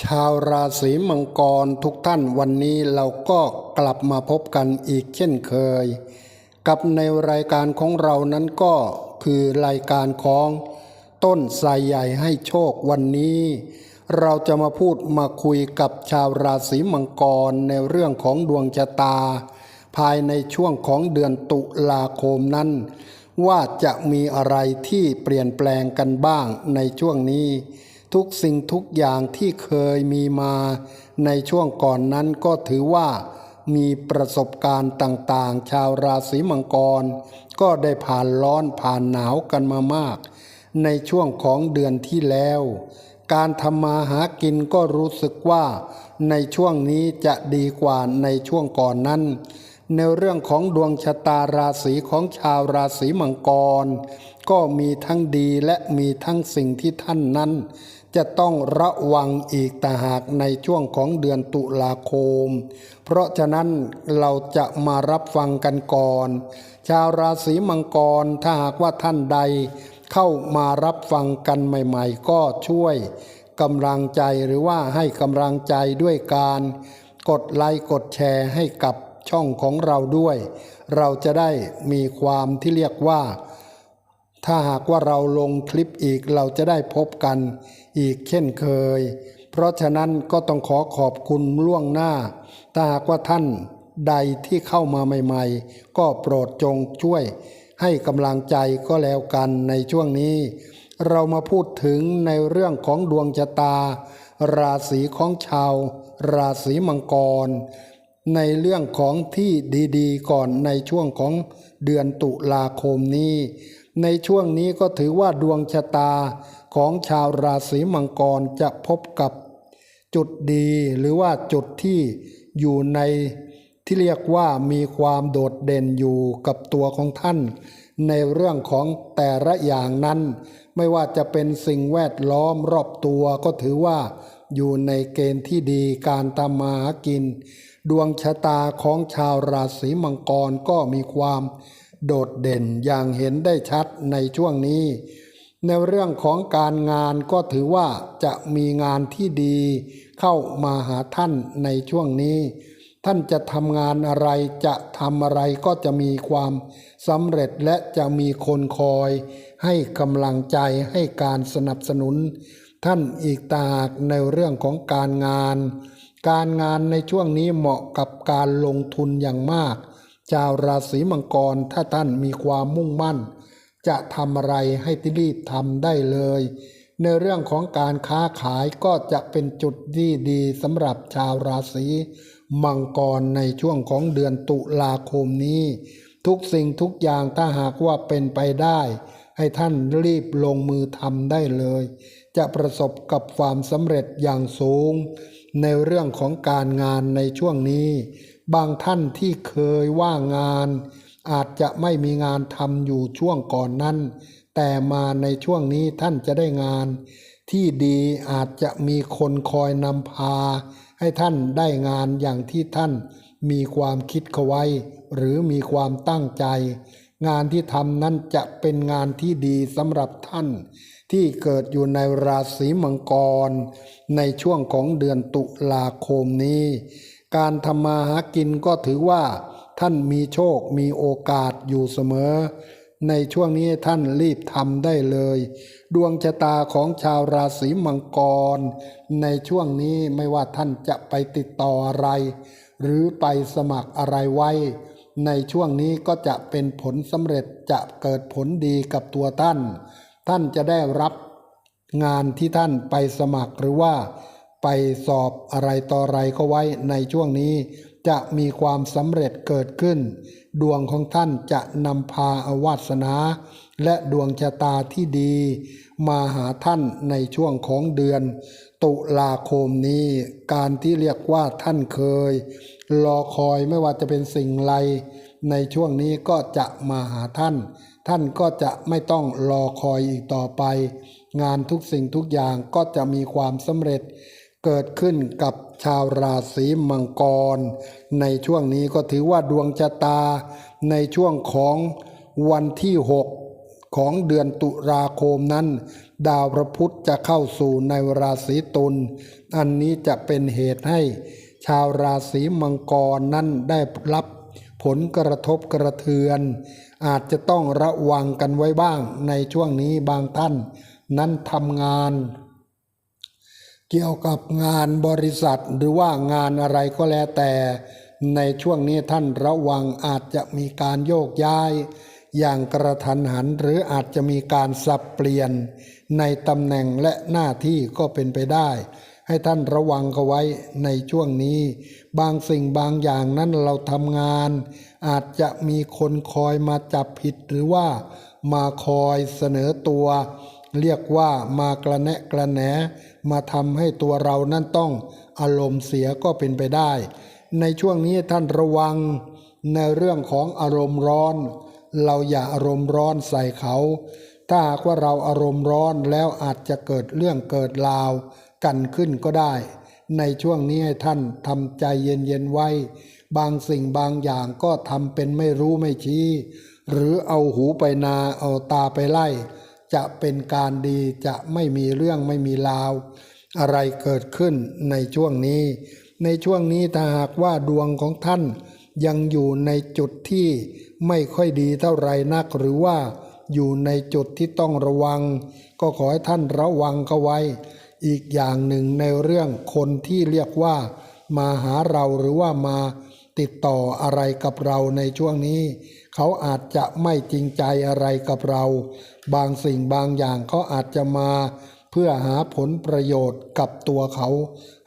ชาวราศีมังกรทุกท่านวันนี้เราก็กลับมาพบกันอีกเช่นเคย กับในรายการของเรานั้นก็คือรายการของต้นสายใหญ่ให้โชควันนี้ เราจะมาพูดมาคุยกับชาวราศีมังกรในเรื่องของดวงชะตา ภายในช่วงของเดือนตุลาคมนั้น ว่าจะมีอะไรที่เปลี่ยนแปลงกันบ้างในช่วงนี้ ทุกสิ่งทุกอย่างที่เคยมีมาในช่วงก่อนนั้นก็ถือว่ามีประสบการณ์ต่างๆ ชาวราศีมังกร ก็ได้ผ่านร้อนผ่านหนาวกันมามาก ในช่วงของเดือนที่แล้ว การทำมาหากินก็รู้สึกว่า ในช่วงนี้จะดีกว่าในช่วงก่อนนั้น ในเรื่องของดวงชะตาราศีของชาวราศีมังกร ก็มีทั้งดีและมีทั้งสิ่งที่ท่านนั้น จะต้องระวังอีกต่างหากในช่วงของเดือนตุลาคม เพราะฉะนั้นเราจะมารับฟังกันก่อน ชาวราศีมังกรถ้าหากว่าท่านใด เข้ามารับฟังกันใหม่ๆ ก็ช่วยกำลังใจหรือว่าให้กำลังใจด้วยการ กดไลค์กดแชร์ให้กับช่องของเราด้วย เราจะได้มีความที่เรียกว่า ถ้าหากว่าเราลงคลิปอีกเราจะได้พบกัน อีกเช่นเคย เพราะฉะนั้นก็ต้องขอขอบคุณล่วงหน้าถ้าหากว่าท่านใดที่เข้ามาใหม่ ๆ ก็โปรดจงช่วยให้กำลังใจก็แล้วกันในช่วงนี้ เรามาพูดถึงในเรื่องของดวงชะตา ราศีของชาว ราศีมังกร ในเรื่องของที่ดีๆ ก่อนในช่วงของเดือนตุลาคมนี้ ในช่วงนี้ก็ถือว่าดวงชะตาของชาวราศีมังกรจะพบกับจุดดีหรือว่าจุดที่อยู่ในที่เรียกว่ามีความโดดเด่นอยู่กับตัวของท่าน ในเรื่องของแต่ละอย่างนั้น ไม่ว่าจะเป็นสิ่งแวดล้อมรอบตัวก็ถือว่าอยู่ในเกณฑ์ที่ดีการทำมาหากิน ดวงชะตาของชาวราศีมังกรก็มีความ โดดเด่นอย่างเห็นได้ชัดในช่วงนี้ ในเรื่องของการงานก็ถือว่าจะมีงานที่ดีเข้ามาหาท่านในช่วงนี้ ท่านจะทำงานอะไรจะทำอะไรก็จะมีความสำเร็จและจะมีคนคอย ให้กำลังใจให้การสนับสนุน ท่านอีกตาหากในเรื่องของการงาน การงานในช่วงนี้เหมาะกับการลงทุนอย่างมาก ชาวราศีมังกรถ้าท่านมีความมุ่งมั่น จะทำอะไรให้ที่รีบทำได้เลย ในเรื่องของการค้าขายก็จะเป็นจุดที่ดีสำหรับชาวราศีมังกรในช่วงของเดือนตุลาคมนี้ ทุกสิ่งทุกอย่างถ้าหากว่าเป็นไปได้ ให้ท่านรีบลงมือทำได้เลย จะประสบกับความสำเร็จอย่างสูง ในเรื่องของการงานในช่วงนี้ บางท่านที่เคยว่างงาน อาจจะไม่มีงานทำอยู่ช่วงก่อนนั้น แต่มาในช่วงนี้ท่านจะได้งาน ที่ดีอาจจะมีคนคอยนำพา ให้ท่านได้งานอย่างที่ท่านมีความคิดเขาไว้ หรือมีความตั้งใจ งานที่ทำนั้นจะเป็นงานที่ดีสำหรับท่าน ที่เกิดอยู่ในราศีมังกร ในช่วงของเดือนตุลาคมนี้ การทำมาหากินก็ถือว่า ท่านมีโชคมีโอกาสอยู่เสมอ ในช่วงนี้ท่านรีบทำได้เลย ดวงชะตาของชาวราศีมังกร ในช่วงนี้ไม่ว่าท่านจะไปติดต่ออะไร หรือไปสมัครอะไรไว้ ในช่วงนี้ก็จะเป็นผลสำเร็จจะเกิดผลดีกับตัวท่าน ท่านจะได้รับงานที่ท่านไปสมัครหรือว่า ไปสอบอะไรต่ออะไรก็ไว้ในช่วงนี้ จะมีความสำเร็จเกิดขึ้น ดวงของท่านจะนำพาอวาสนา และดวงชะตาที่ดี มาหาท่านในช่วงของเดือน ตุลาคมนี้ การที่เรียกว่าท่านเคย รอคอยไม่ว่าจะเป็นสิ่งไรในช่วงนี้ก็จะมาหาท่าน ท่านก็จะไม่ต้องรอคอยอีกต่อไป งานทุกสิ่งทุกอย่างก็จะมีความสำเร็จ เกิดขึ้นกับชาวราศีมังกร ในช่วงนี้ก็ถือว่าดวงชะตา ในช่วงของวันที่ 6 ของเดือนตุลาคมนั้น ดาวพระพุธจะเข้าสู่ในราศีตุลอันนี้จะเป็นเหตุให้ ชาวราศีมังกรนั้นได้รับผลกระทบกระเทือน อาจจะต้องระวังกันไว้บ้างในช่วงนี้บางท่าน นั้นทำงาน เกี่ยวกับงานบริษัทหรือว่างานอะไรก็แล้วแต่ ในช่วงนี้ท่านระวังอาจจะมีการโยกย้าย อย่างกระทันหันหรืออาจจะมีการสับเปลี่ยน ในตำแหน่งและหน้าที่ก็เป็นไปได้ ให้ท่านระวังเขาไว้ในช่วงนี้ บางสิ่งบางอย่างนั้นเราทำงาน อาจจะมีคนคอยมาจับผิดหรือว่ามาคอยเสนอตัว เรียกว่ามากระแนะกระแหนมาทำให้ตัวเรานั้นต้องอารมณ์เสียก็เป็นไปได้ ในช่วงนี้ท่านระวังในเรื่องของอารมณ์ร้อน เราอย่าอารมณ์ร้อนใส่เขา ถ้าหากว่าเราอารมณ์ร้อนแล้วอาจจะเกิดเรื่องเกิดราว กันขึ้นก็ได้ ในช่วงนี้ให้ท่านทำใจเย็นๆไว้ บางสิ่งบางอย่างก็ทำเป็นไม่รู้ไม่ชี้ หรือเอาหูไปนาเอาตาไปไล่ จะเป็นการดีจะไม่มีเรื่องไม่มีราว อะไรเกิดขึ้นในช่วงนี้ ในช่วงนี้ถ้าหากว่าดวงของท่านยังอยู่ในจุดที่ไม่ค่อยดีเท่าไหรนัก หรือว่าอยู่ในจุดที่ต้องระวัง ก็ขอให้ท่านระวังเขาไว้ อีกอย่างหนึ่งในเรื่องคนที่เรียกว่า มาหาเราหรือว่ามาติดต่ออะไรกับเราในช่วงนี้ เขาอาจจะไม่จริงใจอะไรกับเรา บางสิ่งบางอย่างเขาอาจจะมาเพื่อหาผลประโยชน์กับตัวเขา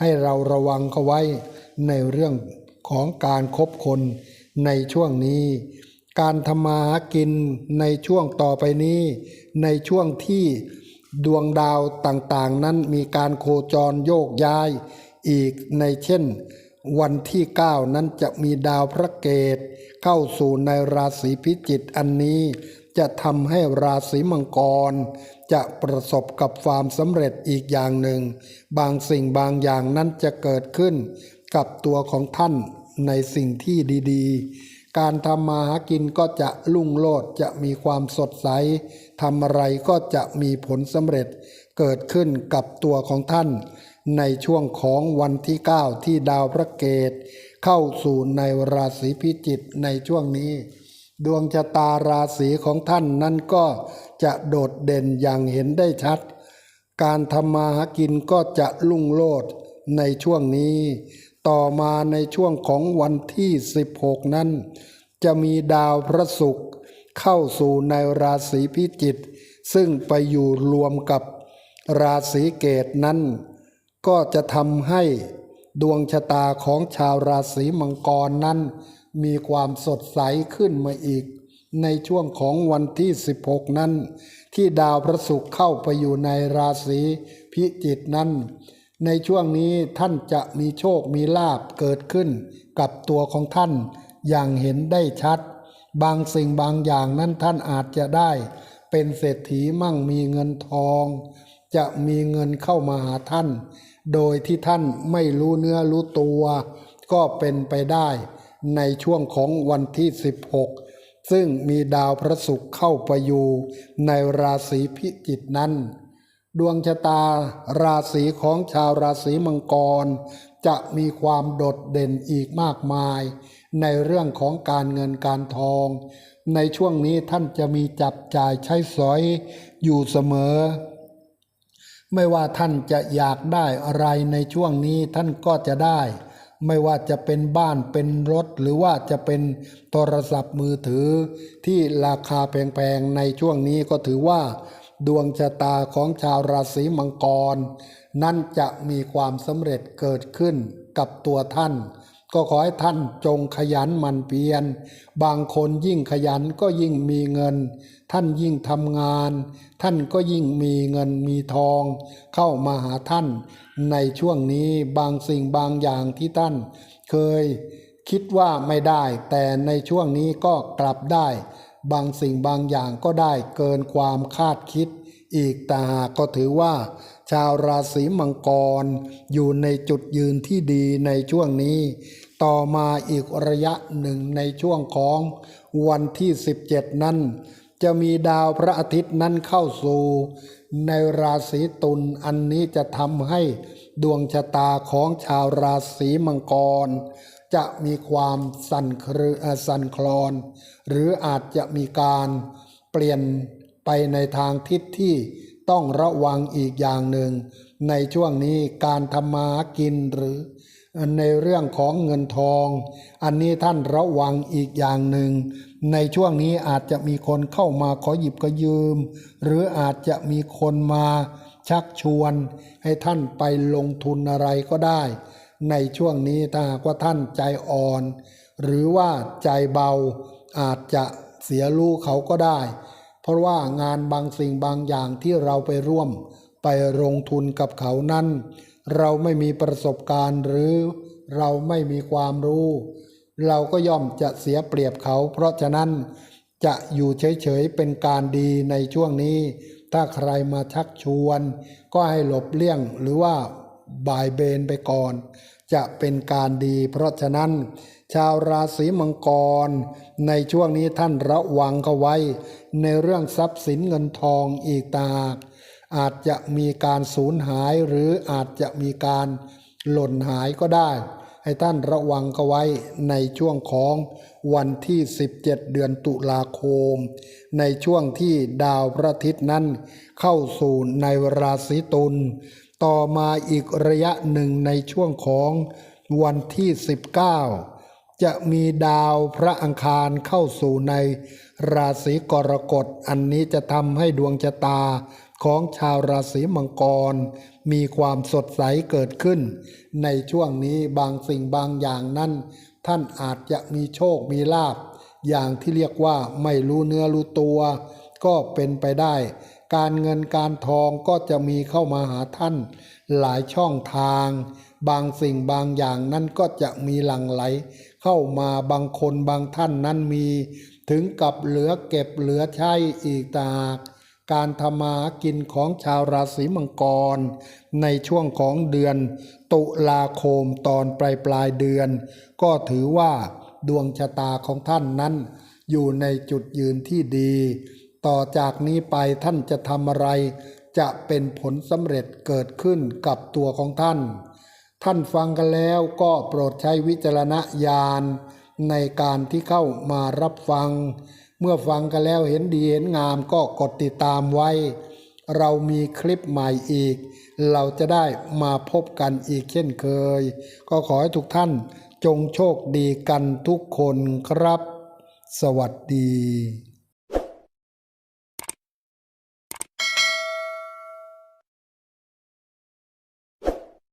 ให้เราระวังเขาไว้ในเรื่องของการคบคนในช่วงนี้ การทำมาหากินในช่วงต่อไปนี้ ในช่วงที่ดวงดาวต่างๆ นั้นมีการโคจรโยกย้ายอีกในเช่น วันที่ 9 นั้นจะมีดาวพระเกต เข้าสู่ในราศีพิจิกอันนี้ จะทำให้ราศีมังกร จะประสบกับความสำเร็จอีกอย่างหนึ่ง บางสิ่งบางอย่างนั้นจะเกิดขึ้น กับตัวของท่านในสิ่งที่ดีๆ การทำมาหากินก็จะลุ่งโลดจะมีความสดใสทำอะไรก็จะมีผลสำเร็จเกิดขึ้นกับตัวของท่าน ในช่วงของวันที่ 9 ที่ดาวพระเกต เข้าสู่ในราศีพิจิกในช่วงนี้ ดวงชะตาราศีของท่านนั้นก็จะโดดเด่นอย่างเห็นได้ชัด การทำมาหากินก็จะลุ่งโลดในช่วงนี้ ต่อมาในช่วงของวันที่ 16 นั้น จะมีดาวพระศุกร์เข้าสู่ในราศีพิจิกซึ่งไปอยู่รวมกับราศีเกตนั้น ก็จะทำให้ ดวงชะตาของชาวราศีมังกรนั้น มีความสดใสขึ้นมาอีก ในช่วงของวันที่ 16 นั้น ที่ดาวพระศุกร์เข้าไปอยู่ในราศีพิจิกนั้น ในช่วงนี้ท่านจะมีโชคมีลาบเกิดขึ้นกับตัวของท่านอย่างเห็นได้ชัด บางสิ่งบางอย่างนั้นท่านอาจจะได้ เป็นเศรษฐีมั่งมีเงินทอง จะมีเงินเข้ามาหาท่าน โดยที่ท่านไม่รู้เนื้อรู้ตัว ก็เป็นไปได้ในช่วงของวันที่ 16 ซึ่งมีดาวพระศุกร์เข้าไปอยู่ในราศีพิจิกนั้น ดวงชะตาราศีของชาวราศีมังกร จะมีความโดดเด่นอีกมากมาย ในเรื่องของการเงินการทอง ในช่วงนี้ท่านจะมีจับจ่ายใช้สอยอยู่เสมอ ไม่ว่าท่านจะอยากได้อะไรในช่วงนี้ท่านก็จะได้ ไม่ว่าจะเป็นบ้านเป็นรถ หรือว่าจะเป็นโทรศัพท์มือถือ ที่ราคาแพงๆในช่วงนี้ก็ถือว่า ดวงชะตาของชาวราศีมังกร นั้นจะมีความสำเร็จเกิดขึ้นกับตัวท่าน ก็ขอให้ท่านจงขยันหมั่นเพียร บางคนยิ่งขยันก็ยิ่งมีเงิน ท่านยิ่งทำงาน ท่านก็ยิ่งมีเงินมีทอง เข้ามาหาท่านในช่วงนี้บางสิ่งบางอย่างที่ท่านเคยคิดว่าไม่ได้ แต่ในช่วงนี้ก็กลับได้ บางสิ่งบางอย่างก็ได้เกินความคาดคิด อีกแต่หากก็ถือว่า ชาวราศีมังกรอยู่ในจุดยืนที่ดีในช่วงนี้ ต่อมาอีกระยะหนึ่งในช่วงของวันที่ 17 นั้น จะมีดาวพระอาทิตย์นั้นเข้าสู่ ในราศีตุลอันนี้จะทำให้ดวงชะตาของชาวราศีมังกร จะมีความสั่นครือสั่นคลอน หรืออาจจะมีการเปลี่ยนไปในทางทิศที่ต้องระวังอีกอย่างหนึ่ง ในช่วงนี้การทำมากินหรือ ในเรื่องของเงินทอง อันนี้ท่านระวังอีกอย่างหนึ่ง ในช่วงนี้อาจจะมีคนเข้ามาขอหยิบก็ยืม หรืออาจจะมีคนมาชักชวน ให้ท่านไปลงทุนอะไรก็ได้ ในช่วงนี้ถ้าหากว่าท่านใจอ่อน หรือว่าใจเบาอาจจะเสียลูกเขาก็ได้ เพราะว่างานบางสิ่งบางอย่างที่เราไปร่วมไปลงทุนกับเขานั้น เราไม่มีประสบการณ์หรือเราไม่มีความรู้ เราก็ย่อมจะเสียเปรียบเขา เพราะฉะนั้นจะอยู่เฉยๆเป็นการดีในช่วงนี้ ถ้าใครมาชักชวน ก็ให้หลบเลี่ยงหรือว่าบ่ายเบนไปก่อน จะเป็นการดี เพราะฉะนั้น ชาวราศีมังกร ในช่วงนี้ท่านระวังเขาไว้ ในเรื่องทรัพย์สินเงินทองอีกตางหาก อาจจะมีการสูญหายหรืออาจจะมีการหล่นหายก็ได้ ให้ท่านระวังเขาไว้ในช่วงของวันที่ 17 เดือนตุลาคม ในช่วงที่ดาวพระอาทิตย์นั้น เข้าสู่ในราศีตุลต่อมาอีกระยะหนึ่งในช่วงของวันที่ 19 จะมีดาวพระอังคารเข้าสู่ในราศีกรกฎ อันนี้จะทำให้ดวงชะตา ของชาวราศีมังกร มีความสดใสเกิดขึ้น ในช่วงนี้บางสิ่งบางอย่างนั้น ท่านอาจจะมีโชคมีลาภอย่างที่เรียกว่าไม่รู้เนื้อรู้ตัว ก็เป็นไปได้ การเงินการทองก็จะมีเข้ามาหาท่าน หลายช่องทาง บางสิ่งบางอย่างนั้นก็จะมีหลั่งไหล เข้ามาบางคนบางท่านนั้นมี ถึงกับเหลือเก็บเหลือใช้อีกตางหาก การทำมากินของชาวราศีมังกร ในช่วงของเดือน ตุลาคมตอนปลายปลายเดือน ก็ถือว่าดวงชะตาของท่านนั้น อยู่ในจุดยืนที่ดี ต่อจากนี้ไปท่านจะทำอะไร จะเป็นผลสำเร็จเกิดขึ้นกับตัวของท่าน ท่านฟังกันแล้วก็โปรดใช้วิจารณญาณในการที่เข้ามารับฟัง เมื่อฟังกันแล้วเห็นดีเห็นงามก็กดติดตามไว้ เรามีคลิปใหม่อีก เราจะได้มาพบกันอีกเช่นเคย ก็ขอให้ทุกท่านจงโชคดีกันทุกคนครับ สวัสดี